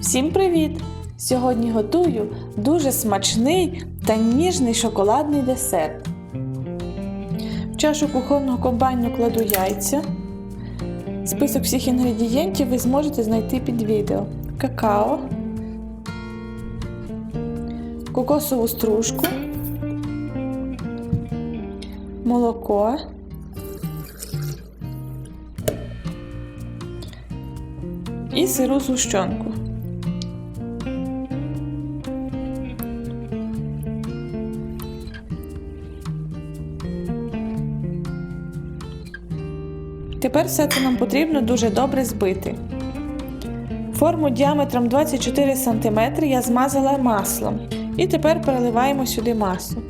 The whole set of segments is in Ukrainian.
Всім привіт! Сьогодні готую дуже смачний та ніжний шоколадний десерт. В чашу кухонного комбайну кладу яйця. Список всіх інгредієнтів ви зможете знайти під відео: какао, кокосову стружку, молоко. І сиру згущенку. Тепер все це нам потрібно дуже добре збити. Форму діаметром 24 см я змазала маслом. І тепер переливаємо сюди масу.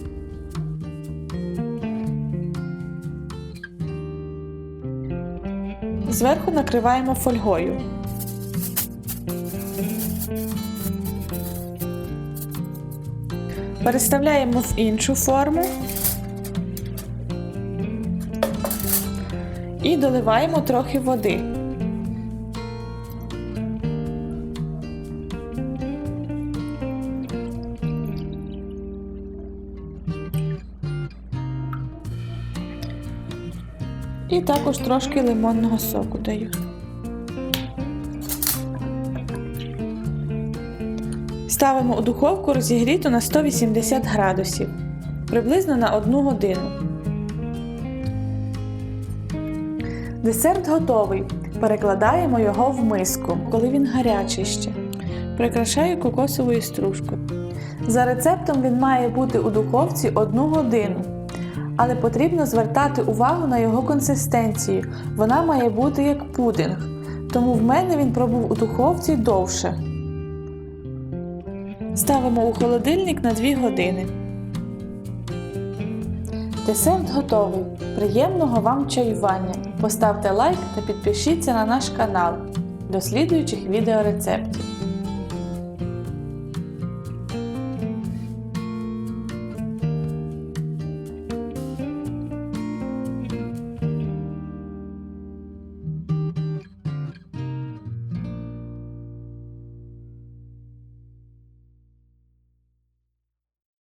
Зверху накриваємо фольгою. Переставляємо в іншу форму і доливаємо трохи води. І також трошки лимонного соку даю. Ставимо у духовку розігріту на 180 градусів приблизно на 1 годину. Десерт готовий. Перекладаємо його в миску, коли він гарячий ще. Прикрашаю кокосовою стружкою. За рецептом він має бути у духовці 1 годину. Але потрібно звертати увагу на його консистенцію. Вона має бути як пудинг. Тому в мене він пробув у духовці довше. Ставимо у холодильник на 2 години. Десерт готовий. Приємного вам чаювання. Поставте лайк та підпишіться на наш канал. До слідуючих відеорецептів.